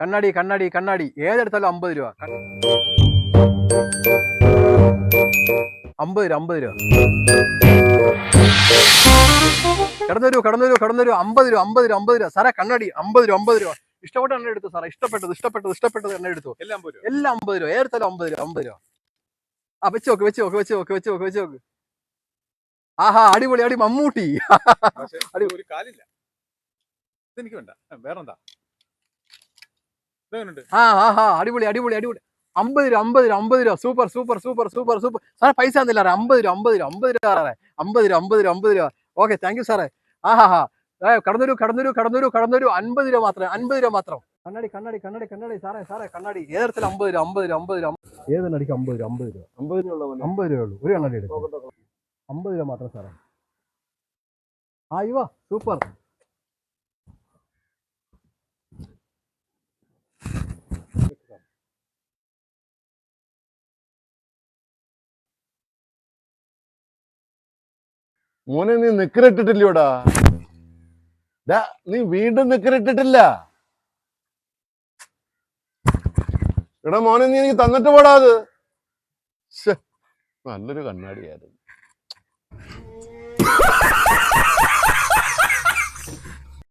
കണ്ണാടി കണ്ണാടി കണ്ണാടി. ഏതെടുത്താലും അമ്പത് രൂപ. അമ്പത് രൂപ അമ്പത് രൂപ. കിടന്നു വരൂ കിടന്നു വരൂ കിടന്നു വരൂ അമ്പത് രൂപ അമ്പത് രൂപ അമ്പത് രൂപ. സാറേ കണ്ണാടി അമ്പത് രൂപ അമ്പത് രൂപ. ഇഷ്ടപ്പെട്ട എണ്ണ എടുത്തു സാറേ? ഇഷ്ടപ്പെട്ടത് ഇഷ്ടപ്പെട്ടത് ഇഷ്ടപ്പെട്ടത് എണ്ണ എടുത്തു? എല്ലാം എല്ലാം അമ്പത് രൂപ. ഏതെടുത്താലും അമ്പത് രൂപ അമ്പത് രൂപ. ആ വെച്ച് നോക്ക് വെച്ച് നോക്ക് വെച്ച് നോക്ക് വെച്ച് നോക്ക് വെച്ച് നോക്ക്. ആഹാ അടിപൊളി അടി മമ്മൂട്ടി. അടിപൊളി അടി- ഒരു കാലില്ല. ഇതെനിക്ക് വേണ്ട. വേറെന്താ? ഇതെങ്ങനുണ്ട് ആ ആ അടിപൊളി അടിപൊളി അടിപൊളി അമ്പത് രൂപ അമ്പത് രൂപ അമ്പത് രൂപ super super super super super സാറേ പൈസ തന്നില്ല അമ്പത് രൂപ അമ്പത് രൂപ അമ്പത് രൂപ സാറേ അമ്പത് രൂപ അമ്പത് രൂപ അമ്പത് രൂപ ഓക്കെ താങ്ക് യു സാറേ ആഹാ ഹാ കടന്നൊരു കടന്നൊരു കടന്നൊരു കടന്നൊരു അൻപത് രൂപ മാത്രം അൻപത് രൂപ മാത്രം കണ്ണാടി കണ്ണാടി കണ്ണാടി കണ്ണാടി സാറേ സാറേ കണ്ണാടി ഏതരത്തിൽ അമ്പത് രൂപ അമ്പത് രൂപ അമ്പത് രൂപ ഏതെണ്ണടിക്ക് അമ്പത് രൂപ അമ്പത് രൂപ അമ്പത് രൂപ ഉള്ള അമ്പത് രൂപ ഉള്ളൂ ഒരു കണ്ണാടി എടുക്കും അമ്പത് രൂപ മാത്രം സാറേ ആ ഇവ സൂപ്പർ മോനെ നീ നിക്കരട്ടിട്ടില്ലോടാ നീ വീണ്ടും നിക്കരട്ടിട്ടില്ല എടാ മോനെ നീ എനിക്ക് തന്നിട്ട് പോടാ അത്. നല്ലൊരു കണ്ണാടിയായിരുന്നു.